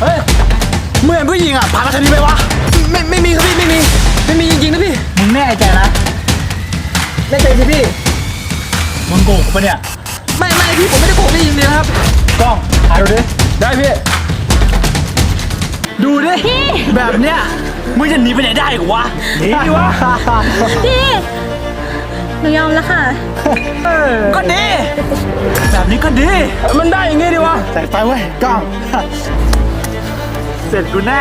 เฮ้ยเมื่อเห็นผู้หญิงอะพามาทางนี้ไหมวะ ไม่ไม่มีครับพี่ไม่มี ไม่มีจริงๆนะพี่ มึงแน่ใจนะแน่ใจสิพี่ มึงโกหกปะเนี่ย ไม่ไม่พี่ผมไม่ได้โกหกพี่จริงๆนะครับ กล้องถ่ายดูดิ ได้พี่ ดูดิ แบบเนี้ย มึงจะหนีไปไหนได้อีกวะ หนีดิวะ พี่ หนูยอมแล้วค่ะ ก็ดี แบบนี้ก็ดี มันได้อย่างงี้ดิวะใส่ไฟไว้ยกล้อง เสร็จกูแน่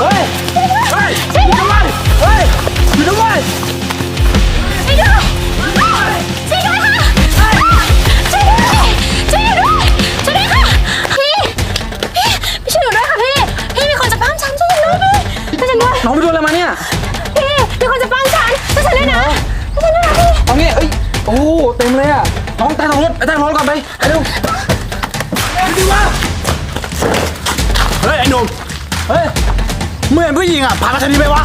เฮ้ยเฮ้ยอยู่ทำไมเฮ้ยอยู่ทำไมช่วยด้วยช่วยด้วยค่ะช่วยด้วยช่วยด้วยช่วยด้วยค่ะพี่พี่พี่ช่วยหนูด้วยค่ะพี่พี่มีคนจะปั้มฉันช่วยฉันด้วยพี่ช่วยฉันด้วยน้องไปโดนอะไรมาเนี่ยพี่มีคนจะปั้มฉันช่วยฉันด้วยนะช่วยฉันด้วยนะพี่เอางี้เอ้ยโอ้โหเต็มเลยอะ น้องใต้ท้องรถไปใต้ท้องรถก่อนไปไปเร็วเร็วดิวะเฮ้ยไอ้หนุ่มเฮ้ยเมื่อเห็นผู้หญิงอะพามาทางนี้ไหมวะ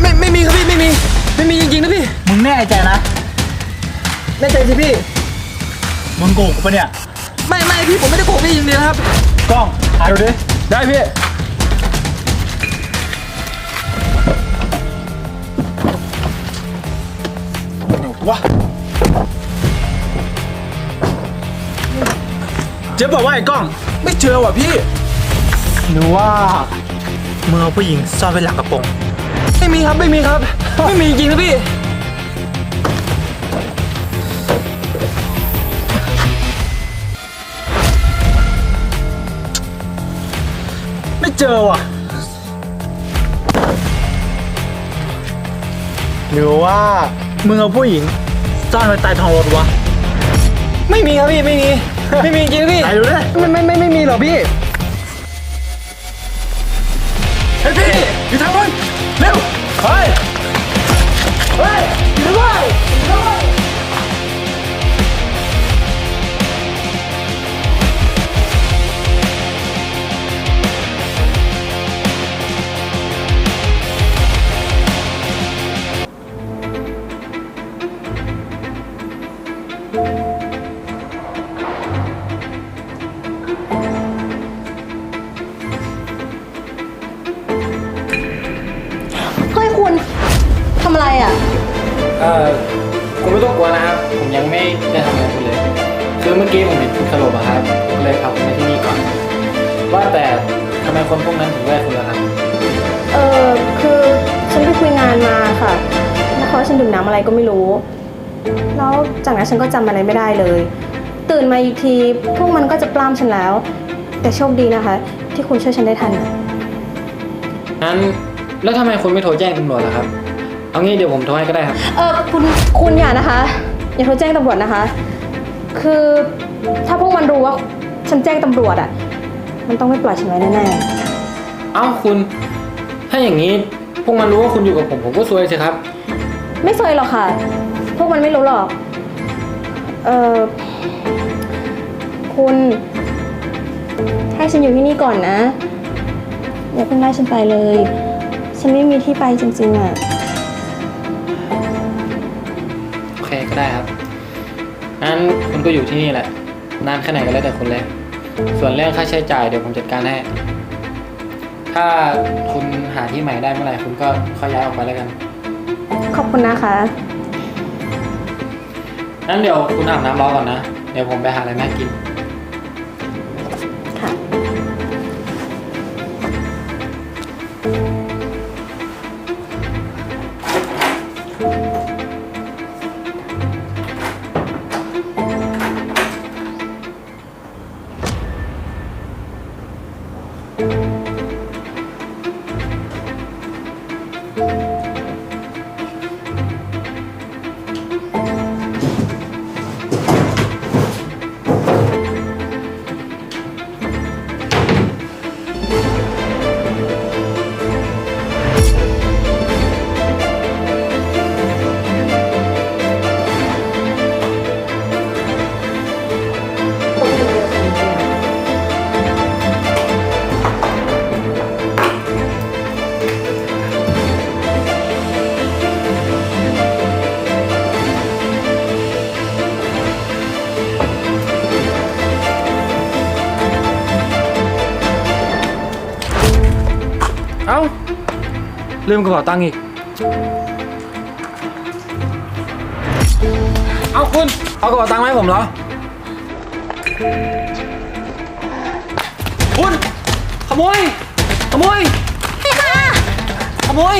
ไม่ไม่มีครับพี่ไม่มีไม่มีจริงๆนะพี่มึงแน่ใจนะแน่ใจสิพี่มึงโกหกปะเนี่ยไม่ไม่พี่ผมไม่ได้โกหกพี่จริงๆนะครับกล้องถ่ายดูดิได้พี่วะ เจ๊บอกว่าไอ้กล้อง ไม่เจอว่ะพี่ หรือว่ามึงเอาผู้หญิงซ่อนไว้หลังกระโปรงไม่มีครับไม่มีครับ ไม่มีจริงนะพี่ ไม่เจอว่ะ หรือว่ามึงเอาผู้หญิงซ่อนไว้ใต้ท้องรถวะ ไม่มีครับพี่ไม่มี ไม่มีจริงนะพี่ไหนดูดิไม่ไม่ไม่ไม่มีหรอกพี่เฮ้ยพี่อยู่ทางบนเร็วเฮ้ยเฮ้ยอยู่ด้วย ยังไม่ได้ทำอะไรคุณเลย คือเมื่อกี้ผมเห็นคุณสลบอะครับผมเลยพาคุณมาที่นี่ก่อน ว่าแต่ทำไมคนพวกนั้นถึงไล่คุณล่ะครับเออคือฉันไปคุยงานมาค่ะ แล้วเขาให้ฉันดื่มน้ำอะไรก็ไม่รู้ แล้วจากนั้นฉันก็จำอะไรไม่ได้เลย ตื่นมาอีกทีพวกมันก็จะปล้ำฉันแล้ว แต่โชคดีนะคะ ที่คุณช่วยฉันได้ทันนะงั้นแล้วทำไมคุณไม่โทรแจ้งตำรวจล่ะครับ เอางี้เดี๋ยวผมโทรให้ก็ได้ครับ เออคุณคุณอย่านะคะ อย่าโทรแจ้งตำรวจนะคะ คือถ้าพวกมันรู้ว่าฉันแจ้งตำรวจอะมันต้องไม่ปล่อยฉันไว้แน่เอ้าคุณ ถ้าอย่างนี้พวกมันรู้ว่าคุณอยู่กับผมผมก็ซวยสิครับ ๆไม่เคยหรอกค่ะ พวกมันไม่รู้หรอก เออคุณ ให้ฉันอยู่ที่นี่ก่อนนะ อย่าเพิ่งไล่ฉันไปเลย ฉันไม่มีที่ไปจริงๆอะ โอเคก็ได้ครับงั้นคุณก็อยู่ที่นี่แหละ นานแค่ไหนก็แล้วแต่คุณเลยส่วนเรื่องค่าใช้จ่ายเดี๋ยวผมจัดการให้ ถ้าคุณหาที่ใหม่ได้เมื่อไหร่คุณก็ค่อยย้ายออกไปแล้วกันขอบคุณนะคะ งั้นเดี๋ยวคุณอาบน้ำรอก่อนนะ เดี๋ยวผมไปหาอะไรมาให้กิน ลืมกระเป๋าตังค์อีก เอาคุณ เอากระเป๋าตังค์มาให้ผมเหรอ คุณ ขโมย ขโมย ขโมย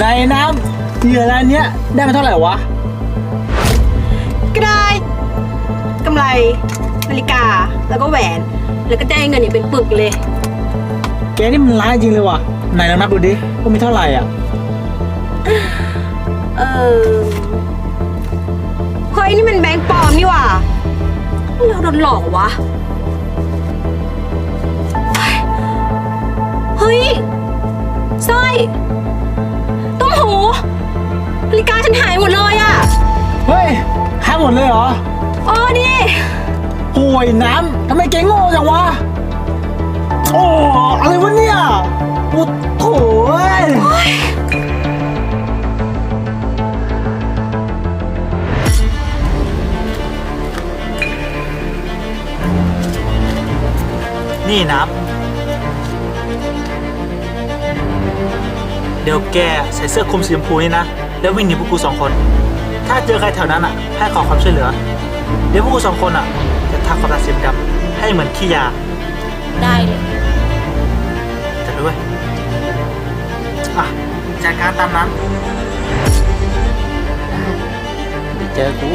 ในน้ำเหยื่อรายเนี้ยได้มาเท่าไหร่วะ ก็ได้กำไรนาฬิกาแล้วก็แหวน แล้วก็ได้เงินอย่างเป็นปึกเลย แกนี่มันร้ายจริงเลยว่ะ ไหนลองนับดูดิว่ามีเท่าไหร่อะ เออเฮ้ยนี่มันแบงค์ปลอมนี่หว่าเราโดนหลอกเหรอวะ สร้อยต้มหูนาฬิกาฉันหายหมดเลยอะเฮ้ยหายหมดเลยเหรออ๋อดิโอ้ยน้ำทำไมแกโง่จังวะ โอ้อะไรวะเนี่ยโอ้โถยนี่น้ำ ดี๋ยวแกใส่เสื้อคลุมสีชมพูนี่นะ แล้ววิ่งหนีพวกกูสองคน ถ้าเจอใครแถวนั้นอะ ให้ขอความช่วยเหลือ เดี๋ยวพวกกูสองคนอะ จะทำความตัดสินดำให้เหมือนขี้ยาได้เลยจะด้วยอะจัดการตามนั้นเจอกู